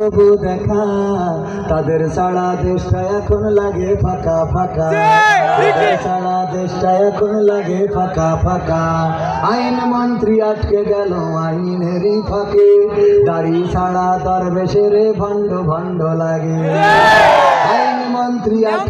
তবু দেখা তাদের সারা দেশটা এখন লাগে ফাঁকা ফাঁকা। সারা দেশটা এখন লাগে ফাঁকা ফাঁকা। আইন মন্ত্রী আটকে গেল আইনেরই ফাঁকে। দাড়ি ছাড়া দরবেশের ভণ্ড ভণ্ড লাগে। আইন মন্ত্রী আটকে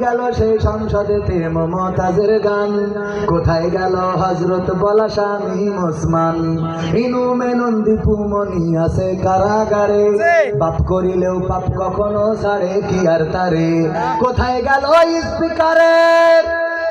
গেল সেই সংসদেতে মমতাজের গান? কোথায় গেল হজরত বলা স্বামী ওসমান ইনু মেনন দীপু মনি আছে কারাগারে। পাপ করিলেও পাপ কখনো ছাড়ে কি আর তারে? কোথায় গেল স্পিকারের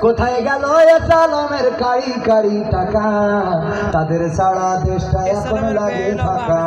কোথায় গেল এ সালমের কাড়ি কাড়ি টাকা? তাদের সারা দেশটা এখন লাগে ফাঁকা।